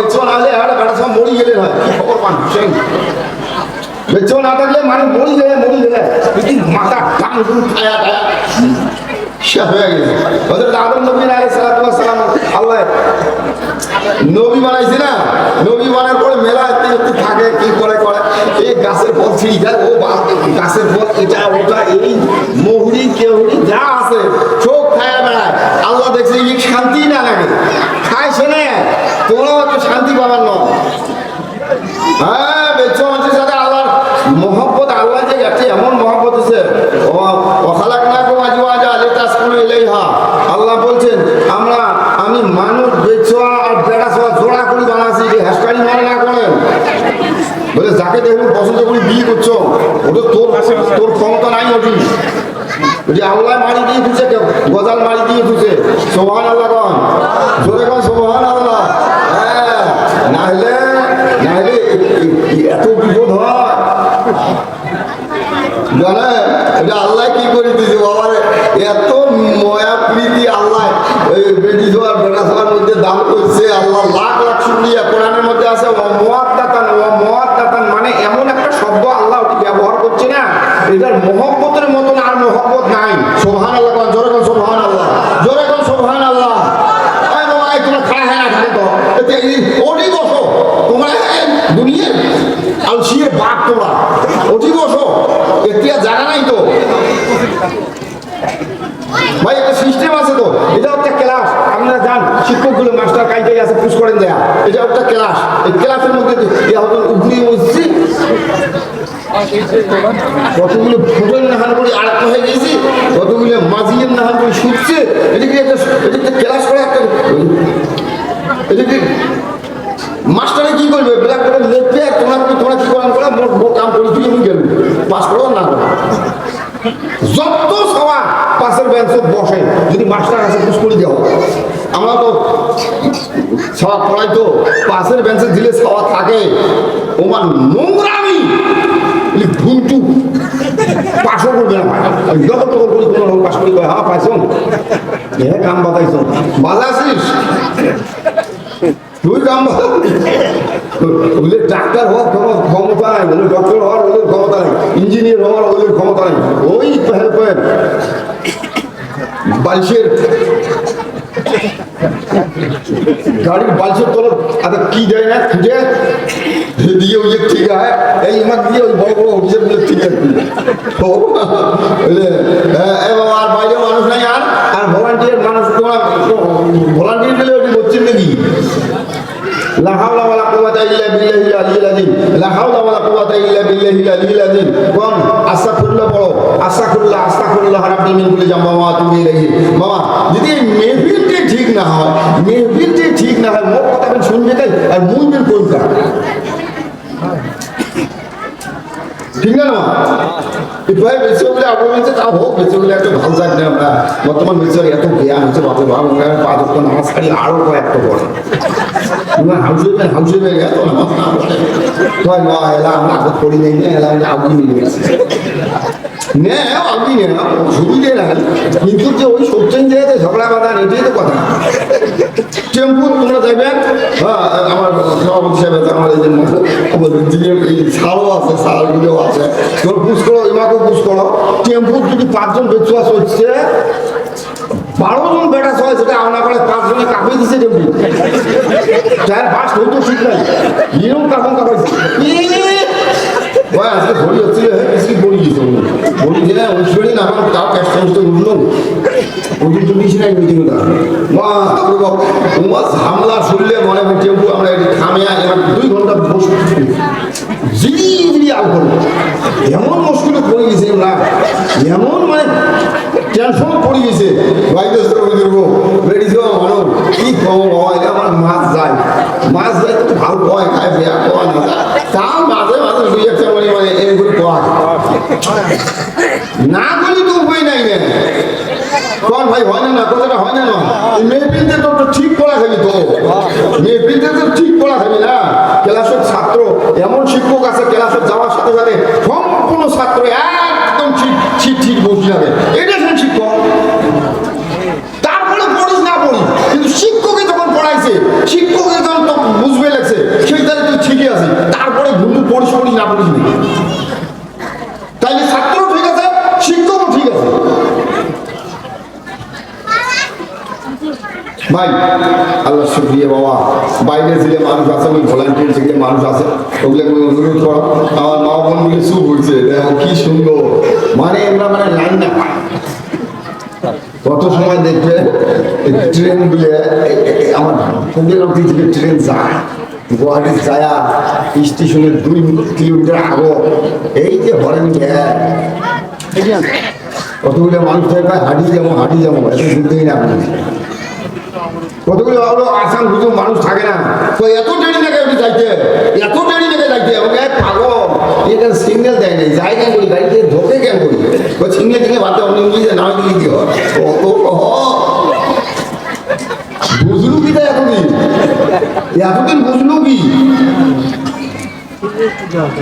বেচো না হলে একটা সব মরি গেলে কি খবর পান? হুসেন বেচো না থাকলে মানে মরি গেলে মরি গেলে কিন্তু মাথা টান খায়া খায়া শেষ হয়ে গেছে হযরত আদম নবী সালাম, আল্লাহ, নবী বানাইছে না? নবী বানার পরে মেলা একটু থাকে, কি করে করে? এই গাছের ফল ছিঁড়ি ও বা- গাছের ফল এটা, ওটা, এই, মহুরি কেহুরি যা আছে চোখ খায় বেড়ায়। আল্লাহ দেখছে, এই শান্তি না লাগে। খায় শোনে তোমরাও একটু শান্তি পাবার নয় হ্যাঁ বেচ্চ মানুষের সাথে আল্লাহর মহব্বত, আল্লাহ যে এমন মহব্বত আছে অখালাক না কো আজু আজা আল্লাহ বলছেন, আমরা, আমি মানুষ বেচোয়া আর বেড়া ছোয়া জোড়া করে বানাচ্ছি, যে হ্যাসকারি মনে না বলে, যাকে দেখুন পছন্দ করে বিয়ে করছ। ওটা তোর তোর ক্ষমতা নাই ওটি যে আল্লাহ মারি দিয়ে কেউ গজাল মারি দিয়ে খুঁজে সোহান আল্লাহ কন। জোরে কন সোহান আল্লাহ হ্যাঁ নাহলে এত বিপদ হয়। আল্লাহ কি করে দিয়েছে বাবারে? এত ময়া প্রীতি আল্লাহ বেটি জোয়ার বেটা জোয়ার মধ্যে দাম করছে। আল্লাহ লাখ লাখ শুনিয়া কোরআনের মধ্যে আছে মহাত দাতান দাতান মানে এমন একটা শব্দ আল্লাহ ওটি ব্যবহার করছে না। এটার মহব্বতের মতন আর মহব্বত নাই। সোহান আল্লাহ জোরে সোহান আল্লাহ জোরে কোন সোহান আল্লাহ এই বাবা এই তোমরা খাড়া হ্যাঁ না খালি তো এতে এই ওটি বসো তোমরা এই দুনিয়ার আলসিয়ে বাঘ তোমরা ওটি বসো। এতে আর নাই তো। ভাই, একটা সিস্টেম আছে তো। এটা একটা ক্লাস আপনারা যান শিক্ষকগুলো মাস্টার কাইটাই আছে পুশ করেন দেয়া। এটা একটা ক্লাস এই ক্লাসের মধ্যে হতো বসছি কতগুলো ফুটন নাহান করে আরেকটা হয়ে গেছি। কতগুলো মাঝিয়ের নাহান করে শুটছে এদিকে একটা এদিকে ক্লাস করে একটা এদিকে মাস্টারে কি করবে? ব্ল্যাক বোর্ডে লিখবে আর তোমরা কি তোমরা কি করেন করে মোট মোট কাম করে তুই আমি গেল পাস করো না করো যত সবার বেঞ্চে বসে, যদি মাস্টার আছে পুষ করে দেওয়া আমরা তো সবা পড়াই তো, পাশের বেঞ্চে দিলে সবা থাকে। ওমান নোংরামি! ঘুমটু। যত পাশ হ্যাঁ হ্যাঁ কাম ডাক্তার হওয়ার ক্ষম- ক্ষমতা নাই। ডক্টর হওয়ার ওদের ক্ষমতা নাই। ইঞ্জিনিয়ার হওয়ার ওদের ক্ষমতা নাই। ওই বালিশের গাড়ির বালিশের তলে আরে কি দেয় না খুঁজে? দিয়ে ওই ঠিক এই ইমাক দিয়ে ওই বড় বড় ঠিক আছে? হ্যাঁ, আর বাইরে মানুষ নাই আর আর ভলান্টিয়ার মানুষ তোমার ভলান্টিয়ার গেলে ওটি করছেন নাকি? লা হাওলা ওয়ালা কুওয়াতা ইল্লা বিল্লাহিল আলিয়্যিল আযীম। লা হাওলা ওয়ালা কুওয়াতা ইল্লা বিল্লাহিল আলিয়্যিল আযীম। কোন আস্তাগফিরুল্লাহ পড়ো আস্তাগফিরুল্লাহ আস্তাগফিরুল্লাহ রাব্বি মিন কুল্লি জামবা ওয়া আতুবু ইলাইহি বাবা, যদি এই মেহফিলটি ঠিক না হয়, মেহফিলটি ঠিক না হয়, মোট কথা বেন শুনবে তাই আর মুইবেন কোনটা ঠিক না না ভাই বেশি বলে আপনার কাছে তা হোক বলে একটা ভালো যাক না আমরা। বর্তমান বেশি এত জ্ঞান হচ্ছে বাপরে বাপ পাঁচ অক্ট নামাজ আমরা আমরা নে আগুন নে সুবিধে না কিন্তু যে ওই যাবেন হ্যাঁ পাঁচজন বেচু আছে, হচ্ছে বারো জন বেটা সবাই সেটা আওনা করে পাঁচজনে কাঁপিয়ে দিছে টেম্পু। ঠিক নাই। এরকম কাপন কাপাইছে ভাই, আজকে ঘড়ি হচ্ছিল হ্যাঁ কিছু গেছে বড়ি দিয়ে ওই শরীর আমার তাও ক্যাশ সমস্ত উঠল ওদের তো বেশি নাই মিটিং ওটা মা, তারপরে তোমার হামলা শুনলে মনে হয় টেম্পু, আমরা এটি থামে এবার দুই ঘণ্টা বসে জিরি জিরি আল এমন মুশকিলে পড়ে গেছে আমরা এমন মানে টেনশন পড়ে গেছে। বাইরে শ্রমিক দেবো। বেড়ি যাওয়া মানুষ কি খবর হয় আমার মাছ যায় মাছ যায় তো ভালো হয় খায় বেয়া খাওয়া না যায় তাও মাঝে মাঝে দুই একটা মানে মানে এগুলো খাওয়া না বলি তো উপায় নাই কোন ভাই, হয় না না, কথাটা হয় না না। মেহফিলতে তোর তো ঠিক পড়া খাবি তো। মেয়ে মেহফিলতে তো ঠিক পড়া খাবি না। ক্লাসের ছাত্র এমন শিক্ষক আছে ক্লাসে যাওয়ার সাথে সাথে সম্পূর্ণ ছাত্র একদম ঠিক ঠিক ঠিক বসে যাবে এটা একজন শিক্ষক তারপরে পড়িস না পড়ি কিন্তু শিক্ষকে যখন পড়াইছে শিক্ষকে যখন তো বুঝবে না পুলিশ নেই তাইলে ছাত্র ঠিক আছে শিক্ষকও ঠিক আছে ভাই আল্লাহ শুক্রিয়া বাবা বাইরে যে মানুষ আছে ওই ভলান্টিয়ার যে মানুষ আছে ওগুলো আমি অনুরোধ করো। আমার মা বোন মিলে শুভ হয়েছে দেখো কি সুন্দর। মানে আমরা মানে লাইন না পাই কত সময় দেখবে ট্রেনগুলো আমার কুমির অব্দি থেকে ট্রেন যায়। গুয়াহাটি যায়া স্টেশনের দুই কিলোমিটার আগো। এই যে হরেন কতগুলো মানুষ থাকবে হাঁটি যাব হাঁটি যাব এত শুনতেই না। আপনি কতগুলো আসাম কিছু মানুষ থাকে না। তো এত দেরি লেগে ওটি যাইতে? এত দেরি লেগে যাইতে? এবং এক পাগল। এটা সিগন্যাল দেয় নাই। যাই কেন করি? গাড়িতে ঢোকে কেন করি? ও সিগন্যাল থেকে বাদে অন্য ইংলিশে নাম কি হয়? বুঝলু কি তাই এতদিন। এতদিন বুঝলু কি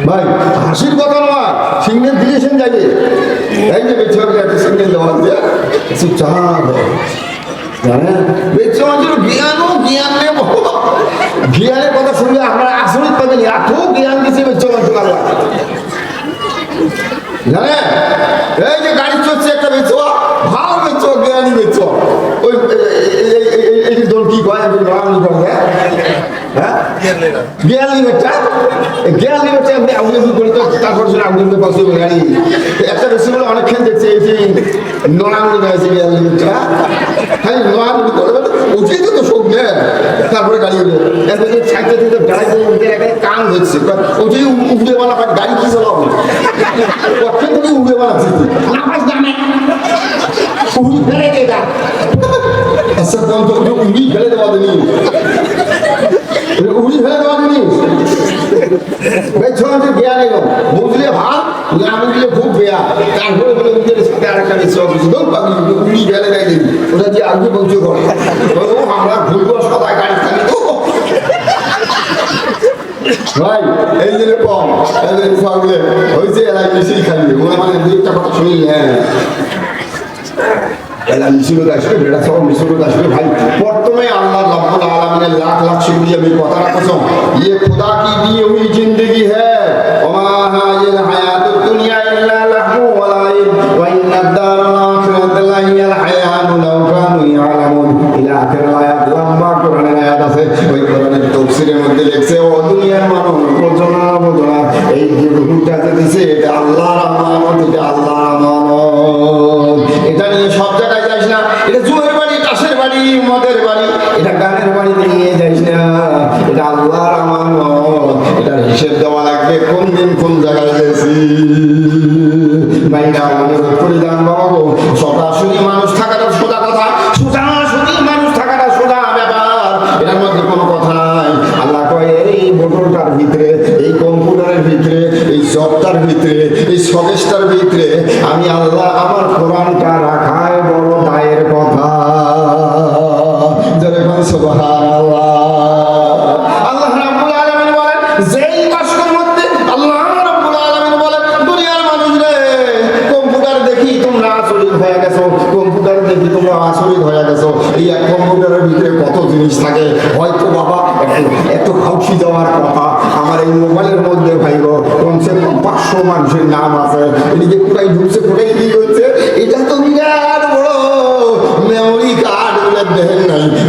ভাই, হাসির কথা নয়। সিগন্যাল দিয়েছেন যাবে এই যে বেছে একটা সিগন্যাল দেওয়া দিয়ে চুপচাপ। জানেন বেঁচে মানুষের জ্ঞানও জ্ঞান নেব। জ্ঞানের কথা শুনলে আপনারা আসরিত পাবেন এত জ্ঞান দিচ্ছে বেঁচে মানুষ জানেন এই যে গাড়ি চলছে একটা বেচো ভালো বেচো জ্ঞানী বেচো ওই এই- এই- এই- এই- এই যে দোল কি কয় আমি নড়ানি করে হ্যাঁ জ্ঞান লিমিটটা জ্ঞান আপনি কি করে তো তারপর শুনে আগুনে পাশে গাড়ি একটা বলে অনেকক্ষণ দেখছে এই যে নড়ানি হয়েছে জ্ঞান লিমিটটা খালি নড়ানি করবে উঠেই তো শোক নেয় তারপরে গাড়ি উঠে এরপরে ছাইতে থেকে গাড়িতে উঠে একটা কান হচ্ছে ওটাই উঠে বানা গাড়ি কি চালাবো কখন থেকে উঠে বানাচ্ছি নামাজ নামে। উড়ি ফেলে দে আচ্ছা কোন তো উড়ি ফেলে দেওয়া দিনি উড়ি ফেলে দেওয়া দিনি বেছনে জ্ঞান এলো বুঝলে ভালো জ্ঞান দিলে খুব বেয়া তারপরে বলে উঠে সাথে আর একটা কিছু দৌড় পাবি উড়ি ফেলে দেয় দিন ওটা যে আগে পৌঁছে করে ও আমরা ভুলবো সবাই গাড়ি থাকি ভাই এই যে কম এই যে ফাগলে হইছে এলাই বেশি খাইবে ওরা মানে দুইটা কথা শুনলে হ্যাঁ এলা মিশিলত আসলে বেড়া সহ মিশিলত আসলে ভাই। প্রথমে আল্লাহ রব্বুল আলামিনের আমি কথা রাখছো ইয়ে খোদা কি দিয়ে জবটার ভিতরে এই স্বদেশটার ভিতরে আমি আল্লাহ আমার এদিকে কোথায় ঢুকছে কোথায় কি হচ্ছে এটা তো বিরাট বড় মেমোরি কার্ড দেখেন নাই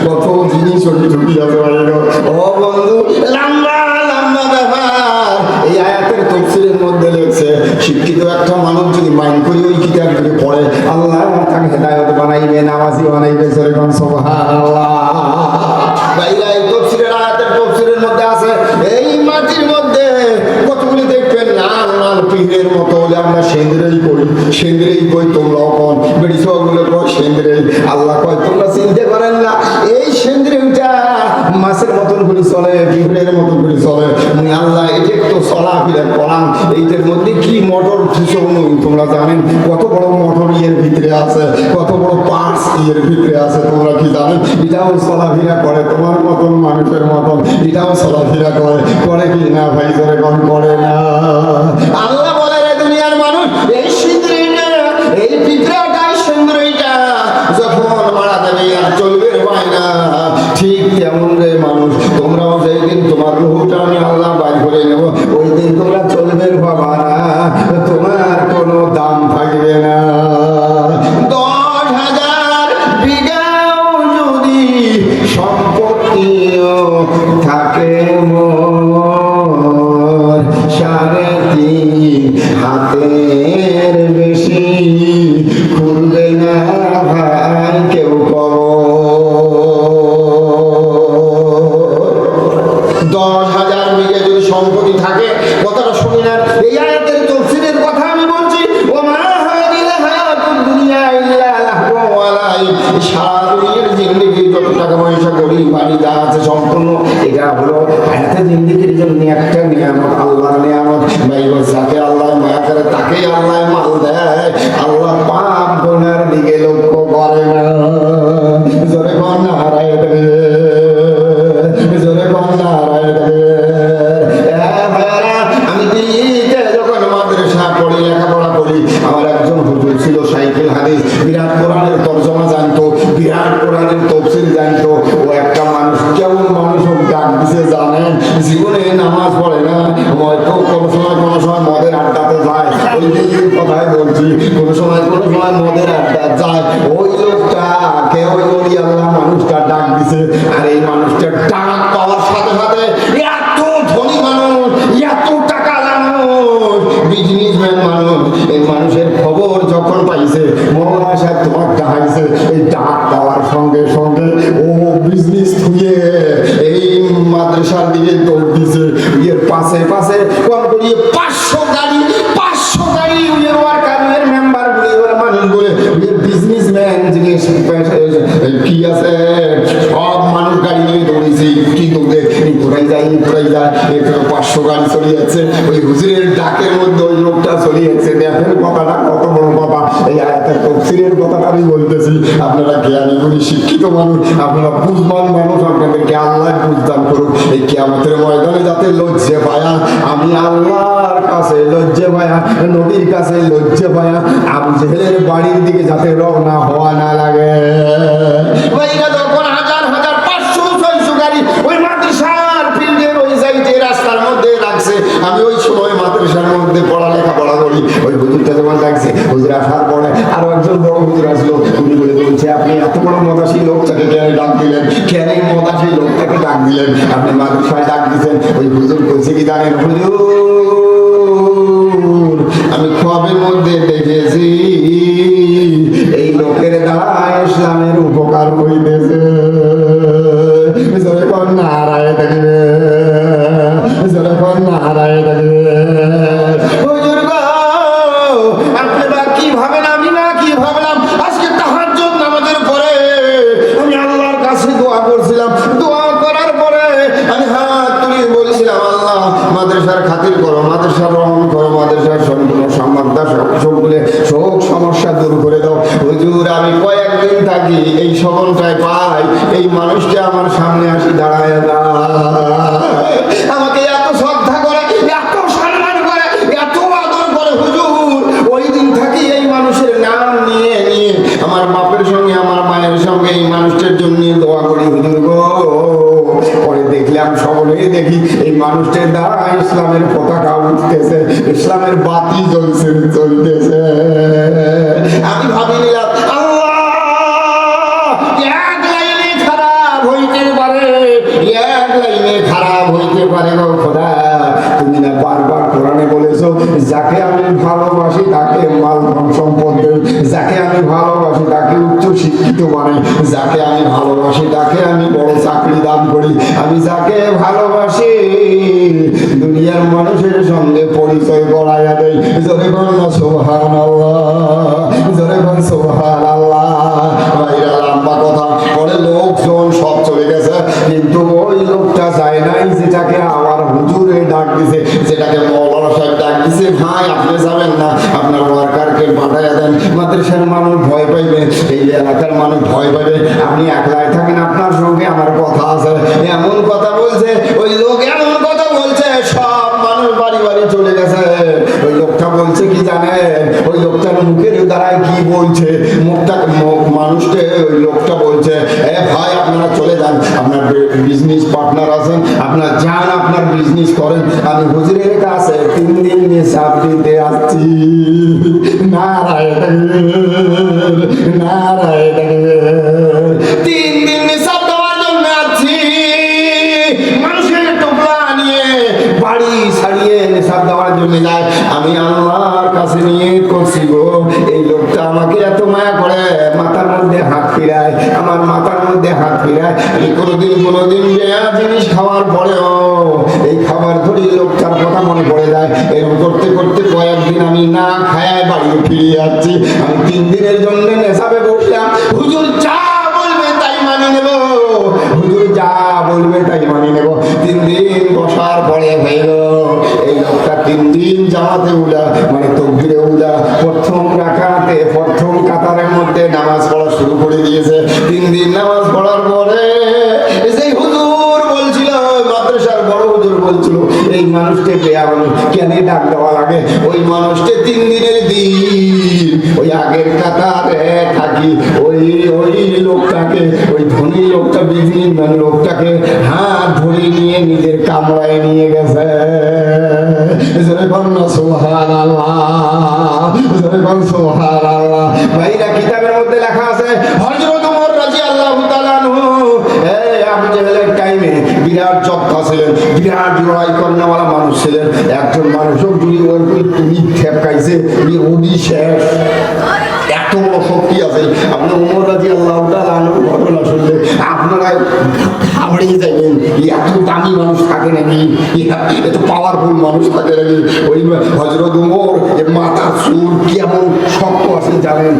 সেন্দ্রেই কই তোমরাও কন? বেড়ি সবগুলো কয় সেন্দ্রেই আল্লাহ কয়, তোমরা চিনতে পারেন না, এই সেন্দ্রেইটা মাছের মতন করে চলে পিঁপড়ের মতন করে চলে। আল্লাহ, এটা একটু চলা ফিরে করান এইটার মধ্যে কি মোটর কিছু তোমরা জানেন? কত বড় মোটর ইয়ের ভিতরে আছে, কত বড় পার্টস ইয়ের ভিতরে আছে, তোমরা কি জানেন? এটাও চলাফেরা করে, তোমার মতন, মানুষের মতন। এটাও চলাফেরা করে। করে কি না ভাই? করে করে না। আল্লাহ gusta. কেয়ামতের ময়দানে যাতে লজ্জে পায়া, আমি আল্লাহর কাছে লজ্জে পায়া, নবীর কাছে লজ্জে পায়া আবু জেহেলের বাড়ির দিকে যাতে রওনা হওয়া না লাগে। হাজার হাজার, পাঁচশো গাড়ি ওই ওই রাস্তার মধ্যে লাগছে, আমি ওই সময় মাদ্রাসার মধ্যে পড়ালেখা আমি ওই হুজুরটা হুজুর আসার পরে আরও একজন বড় হুজুর আসলো, উনি বলে, বলছে, আপনি এত বড় মদাসী লোকটাকে কেন ডাক দিলেন? কেন মদাসী লোকটাকে ডাক দিলেন? আপনি মাদ্রাসায় ডাক দিচ্ছেন ওই হুজুর কি হুজুর, আমি খবের মধ্যে দেখেছি, এই লোকের দ্বারা ইসলামের উপকার হইতেছে। দুনিয়ার মানুষের সঙ্গে পরিচয় করাইয়া দেয় জোরে সোহান জোরে সোহান লম্বা কথা। পরে লোকজন সব চলে গেছে। কিন্তু ওই লোকটা নাই, যেটাকে আমার হুজুরে ডাক দিছে। যেটাকে সাহেব ডাক দিছে, ভাই, আপনি যাবেন না। আপনার ওয়ার্কারকে পাঠাইয়া দেন। মাদ্রাসার মানুষ ভয় পাইবে, এই এলাকার মানুষ ভয় পাইবে। আপনি একলাই থাকেন, আপনার সঙ্গে আমার কথা আছে। এমন কথা বলছে, ওই লোক বাড়ি চলে গেছে। ওই লোকটা বলছে, কি জানেন, ওই লোকটার মুখের দ্বারায় কি বলছে? মুখটা মানুষকে ওই লোকটা বলছে, এ ভাই, আপনারা চলে যান। আপনার বিজনেস পার্টনার আছেন। আপনার যান, আপনার বিজনেস করেন। আমি হুজুরের কাছে তিন দিন নিয়ে চাপ দিতে আসছি। নারায়ণ নারায়ণ নেশাব দেওয়ার আমি আল্লাহর কাছে নিয়ে করছি গো। এই লোকটা আমাকে এত মায়া করে, মাথার মধ্যে হাত ফিরায়, আমার মাথার মধ্যে হাত ফিরায়। আমি কোনোদিন কোনোদিন জিনিস খাওয়ার পরেও এই খাবার ধরে লোকটার কথা মনে পড়ে যায়। এরকম করতে করতে কয়েকদিন আমি না খায় বাড়ি ফিরে যাচ্ছি আমি তিন দিনের জন্য নেশাবে বসলাম। হুজুর চা বলবে তাই মানে নেব। হুজুর যা বলবে তাই মানে নেব। তিন দিন বসার পরে লোকটা তিন দিন জামাতে উলা মানে তকবিরে উলা, প্রথম রাখাতে প্রথম কাতারের মধ্যে নামাজ পড়া শুরু করে দিয়েছে। তিন দিন নামাজ পড়ার পরে সেই হুজুর বলছিল, মাদ্রাসার বড় হুজুর বলছিল, এই মানুষকে কেন ডাক দেওয়া লাগে? ওই মানুষকে তিন দিনের দিন, ওই আগের কাতারে থাকি, ওই ওই লোকটাকে, ওই ধনী লোকটা লোকটাকে হাত ধরে নিয়ে নিজের কামড়ায় নিয়ে গেছে। ওমর বিরাট যোদ্ধা ছিলেন বিরাট লড়াই করেনওয়ালা মানুষ ছিলেন একজন মানুষও যদি ওর তুমি ঠেকাইছে উনি শেষ এত শক্তি আছে। আপনি উমর রাজি আল্লাহ আনুর ঘটনা শুনলে আপনারা ঘাবড়িয়ে যাবেন এত দামি মানুষ থাকে নাকি? এত পাওয়ারফুল মানুষ থাকে নাকি? ওই হজরত উমর মাথার চুল কেমন শক্ত আছে জানেন?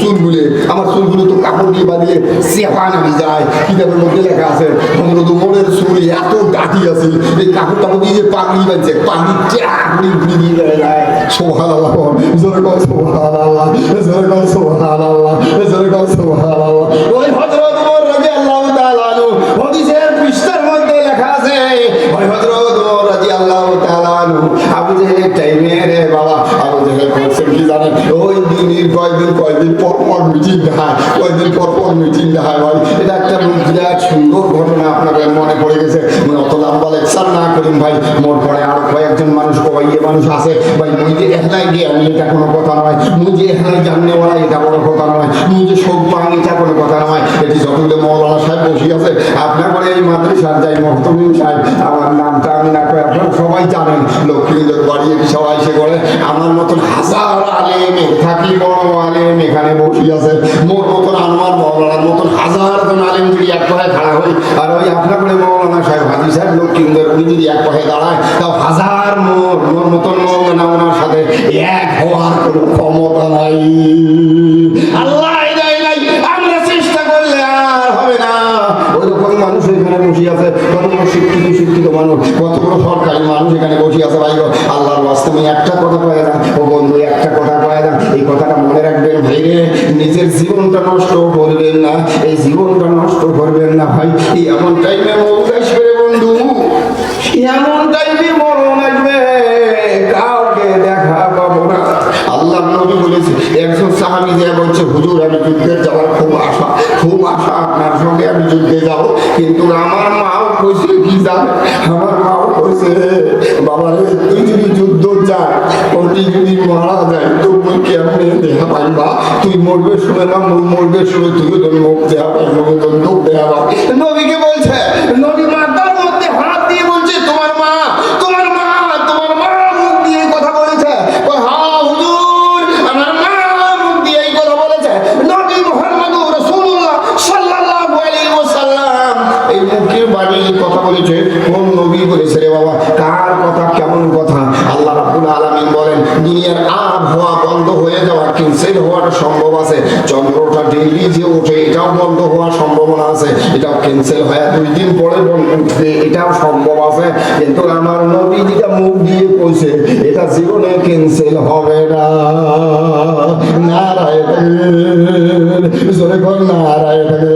চুলগুলো, আমার চুলগুলো তো কাপড় দিয়ে বাঁধিয়ে চেপা নামি যায়। কিতাবের মধ্যে লেখা আছে হজরত উমরের চুল এত ডাটি আছে, এই কাপড় টাপড় দিয়ে যে পাগড়ি বাঁধছে, পাগড়ি চাকড়ি ঘুরি দিয়ে যায়। যায় সোহান আল্লাহ জোরে কর সোহান আল্লাহ জোরে কর সোহান আল্লাহ জোরে কর সোহান আল্লাহ মিটিং মিটিং এটা মনে পড়ে গেছে। লেকচার না করিম ভাই মোর পরে আরও কয়েকজন মানুষ কয়ে মানুষ আছে। ভাই, মুই যে গিয়ে, আমি এটা কোনো কথা নয়। মুই এখানে জাননে ওরা এটা কোনো কথা নয়। মুই যে সব পাং এটা কোনো কথা নয় এটি যতগুলো মৌলানা সাহেব বসে আছে আপনার পরে এই আমার নামটা আমি সবাই জানেন। লক্ষ্মীদের বাড়ি সবাই সে করে আমার মতন হাজার আলেম থাকি বড় এখানে বসে আছে। মোর মতন আনোয়ার মৌলানার মতন হাজার জন আলেম যদি আর ওই আপনার করে মৌলানা সাহেব, হাজি দাঁড়ায় হাজার মোর মোর মতন মৌলানা সাথে এক হওয়ার কোনো ক্ষমতা নাই। এখানে বসে আছে, ভাই আল্লাহর বাস্তবে একটা কথা কয়ে না ও বন্ধু, একটা কথা কয়ে না এই কথাটা মনে রাখবেন ভাই রে নিজের জীবনটা নষ্ট করবেন না। এই জীবনটা নষ্ট করবেন না, ভাই। এমন টাইমে বন্ধু। এমন টাইমে মরণ আসবে, কাউকে দেখা পাবো না। আল্লাহ নবী বলেছে, একজন সাহাবি যে বলছে, হুজুর, আমি যুদ্ধে যাওয়ার খুব আশা খুব আশা আপনার সঙ্গে আমি যুদ্ধে যাব, কিন্তু আমার যদি মারা যায়, তো মুই কেমনে দেখা পাইবা তুই মরবে শুনে না মরবে শুনে তুই তোর মুখ দেয়া পাইবা মুখ দেয়া পাই নবীকে বলছে, নবী মাতার মধ্যে হাত দিয়ে বলছে তোমার মা তোমার মা তোমার মা মুখ দিয়ে এই কথা বলেছে কয়, হ্যাঁ হুজুর আমার মা মুখ দিয়ে এই কথা বলেছে নবী মুহাম্মদ রাসূলুল্লাহ সাল্লাল্লাহু আলাইহি ওয়াসাল্লাম এই মুখের বাণী কথা বলেছে কোন নবী বলেছে রে বাবা কার কথা কেমন কথা আল্লাহ রাব্বুল আলামিন বলেন দুনিয়ার আবহাওয়া বন্ধ হয়ে যাওয়া ক্যান্সেল হওয়ার সম্ভব আছে চন্দ্রটা ডেইলি যে ওঠে এটাও বন্ধ হওয়ার সম্ভাবনা এটাও ক্যান্সেল হয়। দুই দিন পরে উঠবে, এটাও সম্ভব আছে। কিন্তু আমার নবী যেটা মুখ দিয়ে কইছে, এটা জীবনে ক্যান্সেল হবে না। নারায়ণ, জোরে কর নারায়ণ।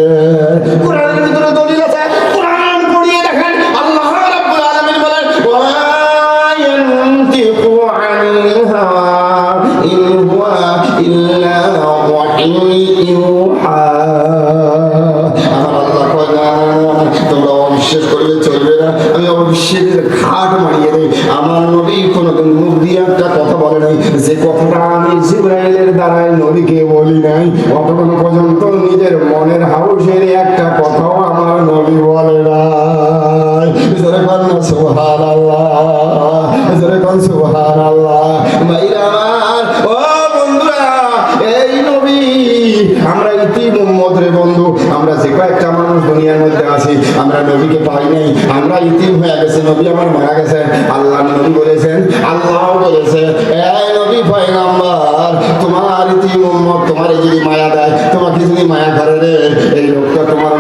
নবীকে পাই নাই। আমরা ইতিম হয়ে গেছে, নবী আমার মারা গেছে। আল্লাহ নবী বলেছেন আল্লাহ বলেছে এই তোমার যদি মায়া দেয়, তোমাকে যদি মায়া রে, এই লোকটা তোমার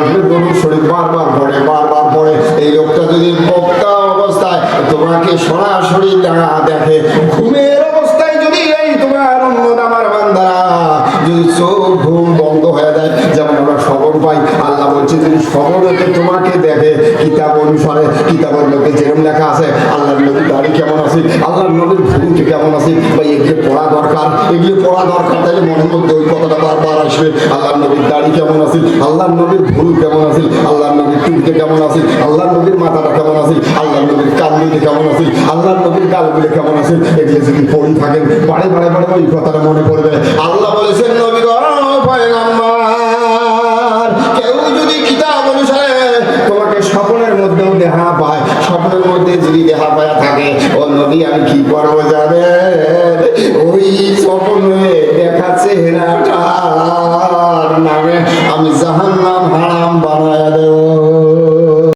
শরীফ বারবার পড়ে বারবার পড়ে। এই লোকটা যদি বক্তা অবস্থায় তোমাকে সরাসরি দেখা দেখে, ঘুমের অবস্থায় যদি এই তোমার উন্মত আমার বান্দারা যদি চোখ ঘুম বন্ধ হয়ে যায় যেমন আমরা খবর পাই আল্লাহ বলছে যদি খবরেতে তোমাকে দেখে কিতাব অনুসারে কিতাবের মধ্যে যেরকম লেখা আছে আল্লাহর নবীর দাড়ি কেমন আছে ভূমিকে কেমন আছে বা এগুলো পড়া দরকার। এগুলো পড়া দরকার তাহলে মনের মধ্যে ওই কথাটা বারবার আসবে। আল্লাহ নবীর দাড়ি কেমন আছে? আল্লাহ নবীর ভুল কেমন আছে? আল্লাহ নবীর টুলকে কেমন আছে? আল্লাহ নবীর মাথাটা কেমন আছে? আল্লাহ নবীর কানগুলি কেমন আছে? আল্লাহর নবীর গালগুলি কেমন আছে? এগুলো যদি পড়ি থাকেন, বারে বারে বারে ওই কথাটা মনে পড়বে। আল্লাহ বলেছেন, নবী কেউ যদি স্বপ্নের মধ্যেও দেখা পায়, স্বপ্নের মধ্যে যদি দেখা পায় নবী আমি কি করব ওই